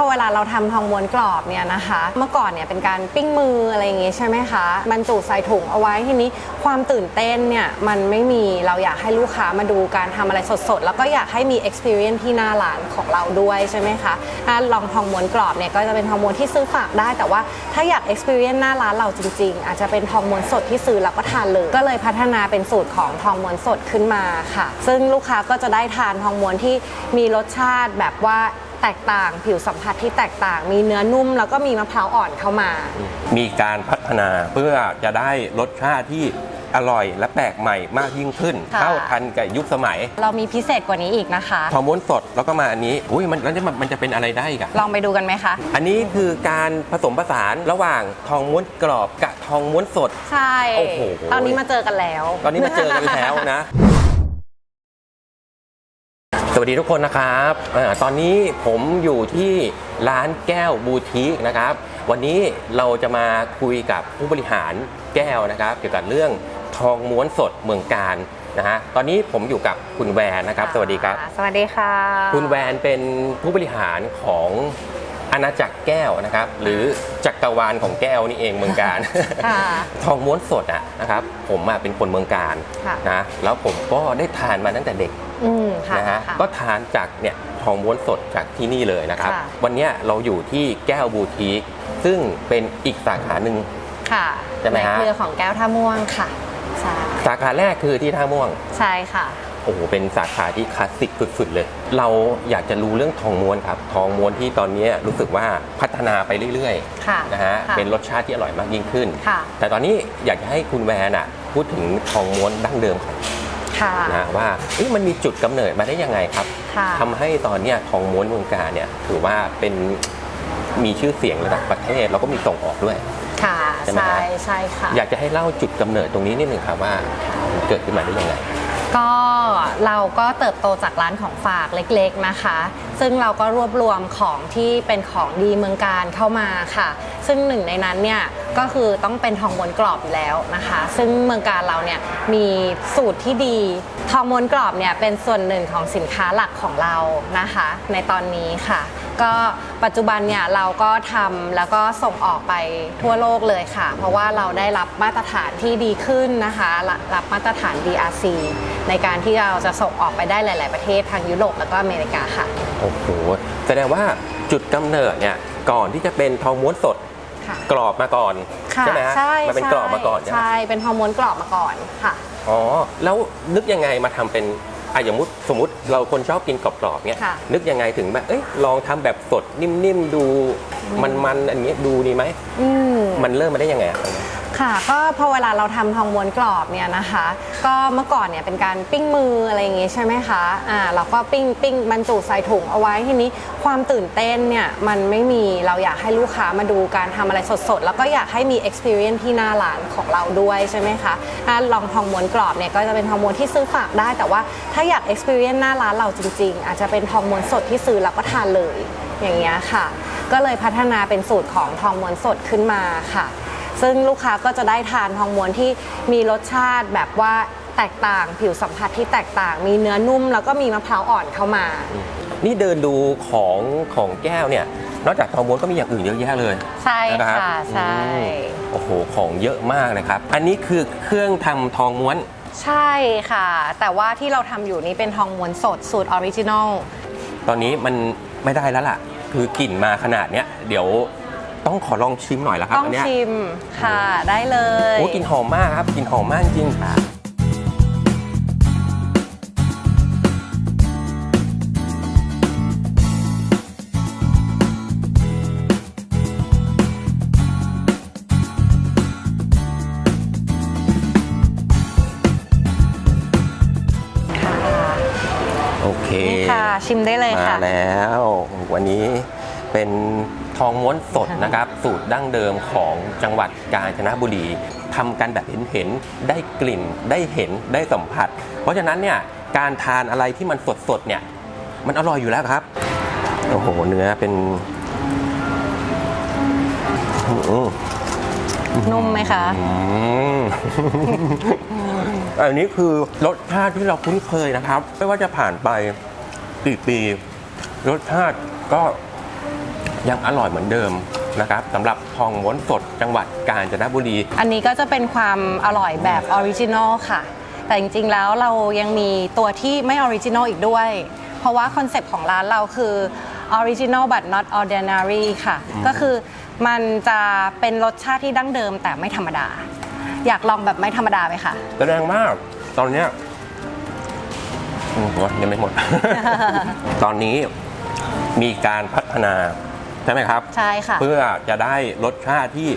อเวลาเราทำทองม้วนกรอบเนี่ยนะคะ เมื่อก่อนเนี่ยเป็นการปิ้งมืออะไรอย่างงี้ใช่ไหมคะบรรจุใส่ถุงเอาไว้ทีนี้ความตื่นเต้นเนี่ยมันไม่มีเราอยากให้ลูกค้ามาดูการทำอะไรสดๆ แล้วก็อยากให้มี experience ที่หน้าร้านของเราด้วยใช่ไหมคะถ้าลองทองม้วนกรอบเนี่ยก็จะเป็นทองม้วนที่ซื้อฝากได้ แต่ว่าถ้าอยาก experience หน้าร้านเราจริง ๆ อาจจะเป็นทองม้วนสดที่ซื้อแล้วก็ทานเลย ก็เลยพัฒนาเป็นสูตรของทองม้วนสดขึ้นมาค่ะ ซึ่งลูกค้าก็จะได้ทานทองม้วนที่มีรสชาติแบบว่า แตกต่าง ผิวสัมผัสที่แตกต่าง มีเนื้อนุ่มแล้วก็มีมะพร้าวอ่อนเข้ามา มีการพัฒนาเพื่อจะได้รสชาติที่อร่อยและแปลกใหม่มากยิ่งขึ้น ค่ะ เข้าทันกับยุคสมัยเรามีพิเศษกว่านี้อีกนะคะ ทองม้วนสดแล้วก็มาอันนี้อุ้ยมันแล้วจะมันมันจะเป็นอะไรได้อีกันลองไปดูกันไหมคะ อันนี้คือการผสมผสานระหว่างทองม้วนกรอบกับทองม้วนสด ใช่ โอ้โห ตอนนี้มาเจอกันแล้ว ตอนนี้มาเจอกันแล้วนะส วัสดีทุกคนนะครับอาตอนนี้ผมอยู่ที่ร้านแก้วบูติกนะครับ วันนี้เราจะมาคุยกับผู้บริหารแก้วนะครับ เกี่ยวกับเรื่องทองม้วนสดเมืองการนะฮะ ตอนนี้ผมอยู่กับคุณแวนนะครับ สวัสดีครับ สวัสดีค่ะ คุณแวนเป็นผู้บริหารของอาณาจักรแก้วนะครับ หรือจักรวาลของแก้วนี่เองเมืองการค่ะทองม้วนสดอะนะครับ ผมอะเป็นคนเมืองการค่ะนะ แล้วผมก็ได้ทานมาตั้งแต่เด็กอืม ค่ะนะฮะค่ะก็ทานจากเนี่ยทองม้วนสดจากที่นี่เลยนะครับ ค่ะ วันเนี้ยเราอยู่ที่แก้วบูทีกซึ่งเป็นอีกสาขาหนึ่ง ค่ะใช่ไหมในฮะ เครือของแก้วท่าม่วงค่ะใช่สาขาแรกคือที่ท่าม่วง ใช่ค่ะ โอ้โห เป็นสาขาที่คลาสสิกสุดๆเลย เราอยากจะรู้เรื่องทองม้วนครับ ทองม้วนที่ตอนนี้รู้สึกว่าพัฒนาไปเรื่อยค่ะๆนะฮะ ค่เป็นรสชาติที่อร่อยมากยิ่งขึ้น ค่ะ แต่ตอนนี้อยากจะให้คุณแวนอะพูดถึงทองม้วนดั้งเดิมของ ค่ะนะว่าเอ๊ะมันมีจุดกำเนิดมาได้ยังไงครับค่ะทำให้ตอนเนี้ยทองม้วนเมืองการเนี่ยถือว่าเป็นมีชื่อเสียงระดับประเทศ แล้วก็มีส่งออกด้วยค่ะใช่ไหมใช่ฮะใช่ค่ะอยากจะให้เล่าจุดกำเนิดตรงนี้นิดหนึ่งครับว่ามันเกิดขึ้นมาได้ยังไงก็เราก็เติบโตจากร้านของฝากเล็กๆนะคะ ซึ่งเราก็รวบรวมของที่เป็นของดีเมืองการเข้ามาค่ะ ซึ่งหนึ่งในนั้นเนี่ยก็คือต้องเป็นทองม้วนกรอบอยู่แล้วนะคะ ซึ่งเมืองการเราเนี่ยมีสูตรที่ดี ทองม้วนกรอบเนี่ยเป็นส่วนหนึ่งของสินค้าหลักของเรานะคะ ในตอนนี้ค่ะ ก็ปัจจุบันเนี่ยเราก็ทำแล้วก็ส่งออกไปทั่วโลกเลยค่ะ เพราะว่าเราได้รับมาตรฐานที่ดีขึ้นนะคะรับรับมาตรฐาน DRC ในการที่เราจะส่งออกไปได้หลาย ๆ ประเทศทางยุโรปแล้วก็อเมริกาค่ะ โอ้โหแสดงว่าจุดกำเนิดเนี่ยก่อนที่จะเป็นทองม้วนสดค่ะกรอบมาก่อนค่ะใช่ไหมฮะใช่มันเป็นกรอบมาก่อนใช่ไหมใช่ เป็นฮอร์โมนกรอบมาก่อนค่ะ อ๋อ แล้วนึกยังไงมาทำเป็น อะอย่างมุติสมมติเราคนชอบกินกรอบๆเนี่ยค่ะนึกยังไงถึงแบบเอ้ยลองทำแบบสดนิ่มๆดูมันๆอันนี้ดูดีไหมอืม มันเริ่มมาได้ยังไงอะ ค่ะก็พอเวลาเราทำทองม้วนกรอบเนี่ยนะคะ ก็เมื่อก่อนเนี่ยเป็นการปิ้งมืออะไรอย่างงี้ใช่ไหมคะอ่าเราก็ปิ้งปิ้งบรรจุใส่ถุงเอาไว้ทีนี้ความตื่นเต้นเนี่ยมันไม่มีเราอยากให้ลูกค้ามาดูการทำอะไรสดๆ แล้วก็อยากให้มี experience ที่หน้าร้านของเราด้วยใช่ไหมคะถ้าลองทองม้วนกรอบเนี่ยก็จะเป็นทองม้วนที่ซื้อฝากได้ แต่ว่าถ้าอยาก experience หน้าร้านเราจริง ๆ อาจจะเป็นทองม้วนสดที่ซื้อแล้วก็ทานเลยอย่างเงี้ยค่ะ ก็เลยพัฒนาเป็นสูตรของทองม้วนสดขึ้นมาค่ะ ซึ่งลูกค้าก็จะได้ทานทองม้วนที่มีรสชาติแบบว่าแตกต่าง ผิวสัมผัสที่แตกต่าง มีเนื้อนุ่ม แล้วก็มีมะพร้าวอ่อนเข้ามา นี่เดินดูของของแก้วเนี่ย นอกจากทองม้วนก็มีอย่างอื่นเยอะแยะเลยใช่นะครับค่ะใช่อืมโอ้โหของเยอะมากนะครับ อันนี้คือเครื่องทำทองม้วน ใช่ค่ะ แต่ว่าที่เราทำอยู่นี้เป็นทองม้วนสดสูตรออริจินอลตอนนี้มันไม่ได้แล้วล่ะ คือกลิ่นมาขนาดเนี้ยเดี๋ยว ต้องขอลองชิมหน่อยละครับต้องอันเนี้ยชิมค่ะได้เลยโอ้กลิ่นหอมมากครับกลิ่นหอมมากจริงค่ะโอเค นี่ค่ะ ชิมได้เลยมาค่ะ แล้ว วันนี้เป็น ทองม้วนสดนะครับ สูตรดั้งเดิมของจังหวัดกาญจนบุรีทำกันแบบเห็นๆได้กลิ่นได้เห็นได้สัมผัส เพราะฉะนั้นเนี่ยการทานอะไรที่มันสดๆเนี่ยมันอร่อยอยู่แล้วครับโอ้โหเนื้อเป็นอืมนุ่มไหมคะอืมอันนี้คือรสชาติที่เราคุ้นเคยนะครับ ไม่ว่าจะผ่านไปกี่ปี รสชาติก็ ยังอร่อยเหมือนเดิมนะครับสำหรับทองม้วนสดจังหวัดกาญจนบุรี อันนี้ก็จะเป็นความอร่อยแบบออริจินอลค่ะ แต่จริงๆแล้วเรายังมีตัวที่ไม่ออริจินอลอีกด้วย เพราะว่าคอนเซปต์ของร้านเราคือออริจินอล but not ordinary ค่ะ ก็คือมันจะเป็นรสชาติที่ดั้งเดิมแต่ไม่ธรรมดา อยากลองแบบไม่ธรรมดาไหมคะแสดงมากตอนเนี้ยอืมโอ้ยยังไม่หมด ตอนนี้มีการพัฒนา ใช่ไหมครับ ใช่ค่ะ เพื่อจะได้รสชาติที่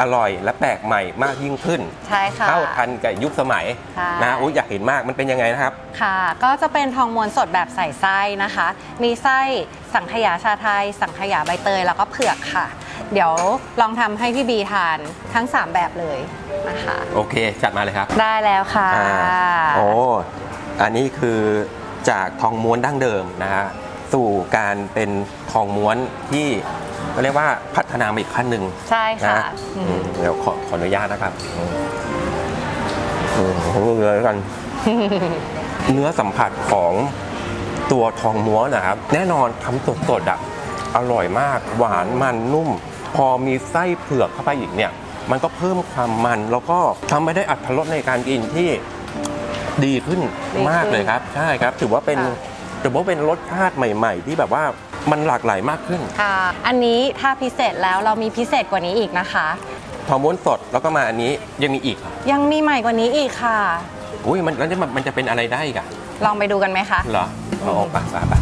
อร่อยและแปลกใหม่มากยิ่งขึ้น ใช่ค่ะ เข้าทันกับยุคสมัยใช่นะอุ้ยอยากเห็นมากมันเป็นยังไงนะครับ ค่ะ ก็จะเป็นทองม้วนสดแบบใส่ไส้นะคะ มีไส้สังขยาชาไทย สังขยาใบเตยแล้วก็เผือกค่ะ เดี๋ยวลองทำให้พี่บีทานทั้ง 3 แบบเลยนะคะโอเค จัดมาเลยครับ ได้แล้วค่ะอ่าโอ้อันนี้คือจากทองม้วนดั้งเดิมนะฮะ สู่การเป็นทองม้วนที่เขาเรียกว่าพัฒนามาอีกขั้นหนึ่งใช่ค่ะนะอืมเดี๋ยวขอขออนุญาตนะครับอืมอืมผมเลยแล้วกัน เนื้อสัมผัสของตัวทองม้วนนะครับ แน่นอนทำสดๆอะอร่อยมาก หวานมันนุ่ม พอมีไส้เผือกเข้าไปอีกเนี่ย มันก็เพิ่มความมันแล้วก็ทำให้ได้อัตรสในการกินที่ดีขึ้นดีขึ้นมากเลยครับ ใช่ครับ ถือว่าเป็นค่ะ ถือว่าเป็นรสชาติใหม่ๆ ที่แบบว่ามันหลากหลายมากขึ้นค่ะ อันนี้ถ้าพิเศษแล้วเรามีพิเศษกว่านี้อีกนะคะทองม้วนสดแล้วก็มาอันนี้ยังมีอีกเหรอยังมีใหม่กว่านี้อีกค่ะ อุ้ยมันแล้วมันมันจะเป็นอะไรได้อีกอะลองไปดูกันไหมคะ เหรอเอาออกไปไปไป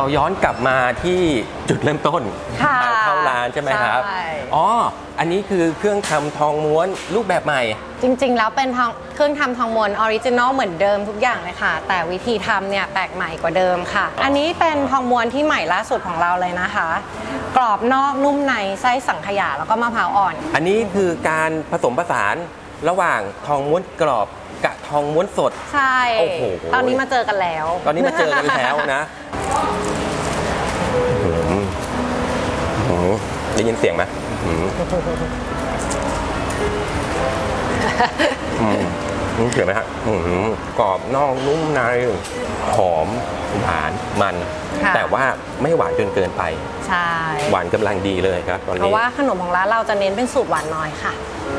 เราย้อนกลับมาที่จุดเริ่มต้นค่ะทางเข้าร้านใช่ไหมครับใช่อ๋ออันนี้คือเครื่องทำทองม้วนรูปแบบใหม่ จริง ๆ แล้วเป็นทองเครื่องทำทองม้วนออริจินอลเหมือนเดิมทุกอย่างเลยค่ะ แต่วิธีทำเนี่ยแปลกใหม่กว่าเดิมค่ะ อันนี้เป็นทองม้วนที่ใหม่ล่าสุดของเราเลยนะคะ กรอบนอกนุ่มในไส้สังขยาแล้วก็มะพร้าวอ่อน อันนี้คือการผสมผสานระหว่างทองม้วนกรอบกับทองม้วนสด ใช่ โอ้โห ตอนนี้มาเจอกันแล้ว ตอนนี้มาเจอกันแล้วนะอื้อหืออื้อหือ ได้ยินเสียงไหมอื้อหืออืมนี่เสียงไหมฮะอื้อหือกรอบนอกนุ่มในหอมหวานมันค่ะแต่ว่าไม่หวานจนเกินไป ใช่ หวานกำลังดีเลยครับตอนเพนี้ราะว่าขนมของร้านเราจะเน้นเป็นสูตรหวานน้อยค่ะ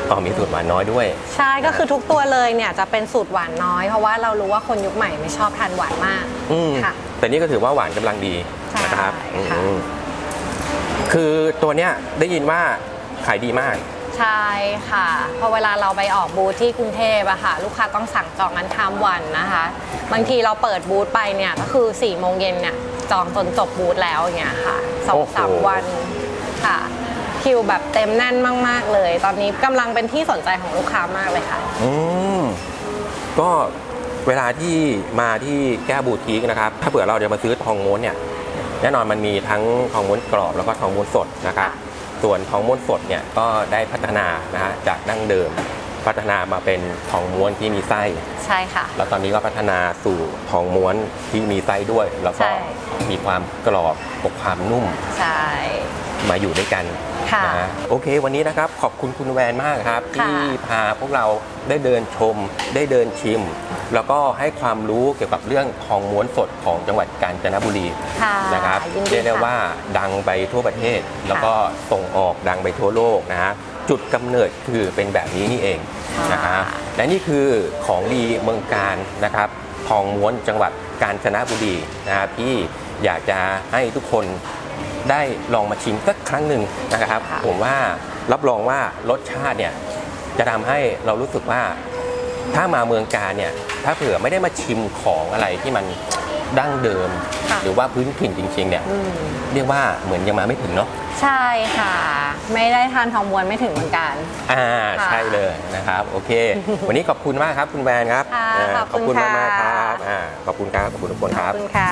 อ๋อมีสูตรหวานน้อยด้วย ใช่ ก็คือทุกตัวเลยเนี่ยจะเป็นสูตรหวานน้อย เพราะว่าเรารู้ว่าคนยุคใหม่ไม่ชอบทานหวานมากอืมค่ะ แต่นี่ก็ถือว่าหวานกำลังดีใช่นะครับค่ะ อืมคือตัวเนี้ยได้ยินว่าขายดีมาก ใช่ค่ะ พอเวลาเราไปออกบูธที่กรุงเทพอะค่ะ ลูกค้าต้องสั่งจองกันข้ามวันนะคะ บางทีเราเปิดบูธไปเนี่ยก็คือ4ี่โมงเย็นเนี่ยจองจนจบบูธแล้วอย่างเงี้ยค่ะสองโอ้โหสามวันค่ะ คิวแบบเต็มแน่นมาก ๆ เลย ตอนนี้กำลังเป็นที่สนใจของลูกค้ามากเลยค่ะ อืมก็ เวลาที่มาที่แก้วบูทีกนะครับถ้าเผื่อเราจะมาซื้อทองม้วนเนี่ยแน่นอนมันมีทั้งทองม้วนกรอบแล้วก็ทองม้วนสดนะครับค่ะส่วนทองม้วนสดเนี่ยก็ได้พัฒนานะฮะจากดั้งเดิม พัฒนามาเป็นทองม้วนที่มีไส้ใช่ค่ะ แล้วตอนนี้ก็พัฒนาสู่ทองม้วนที่มีไส้ด้วย แล้วก็ใช่ มีความกรอบกับความนุ่มใช่ มาอยู่ด้วยกัน ค่ะนะฮะโอเค วันนี้นะครับขอบคุณคุณแวนมากครับค่ะที่พาพวกเราได้เดินชม ได้เดินชิม แล้วก็ให้ความรู้เกี่ยวกับเรื่องทองม้วนสดของจังหวัดกาญจนบุรีค่ะนะครับยินดีเรียกได้ค่ะว่าดังไปทั่วประเทศ แล้วก็ส่งออกดังไปทั่วโลกนะฮะจุดกำเนิดคือเป็นแบบนี้นี่เองนะครับและนี่คือของดีเมืองการนะครับ ทองม้วนจังหวัดกาญจนบุรีนะครับที่อยากจะให้ทุกคน ได้ลองมาชิมสักครั้งหนึ่งนะครับค่ะผมว่ารับรองว่ารสชาติเนี่ยจะทำให้เรารู้สึกว่าถ้ามาเมืองการเนี่ยถ้าเผื่อไม่ได้มาชิมของอะไรที่มันดั้งเดิมค่ะหรือว่าพื้นถิ่นจริงๆเนี่ยอืมเรียกว่าเหมือนยังมาไม่ถึงเนาะใช่ค่ะ ไม่ได้ทานทองม้วนไม่ถึงเหมือนกันอ่าค่ะใช่เลยนะครับ โอเค วันนี้ขอบคุณมากครับคุณแวนครับค่ะาขอบคุณมากๆคค่ะรับอ่าขอบคุณครับขอบคุณทุกคนขคอบรับคุณค่ะ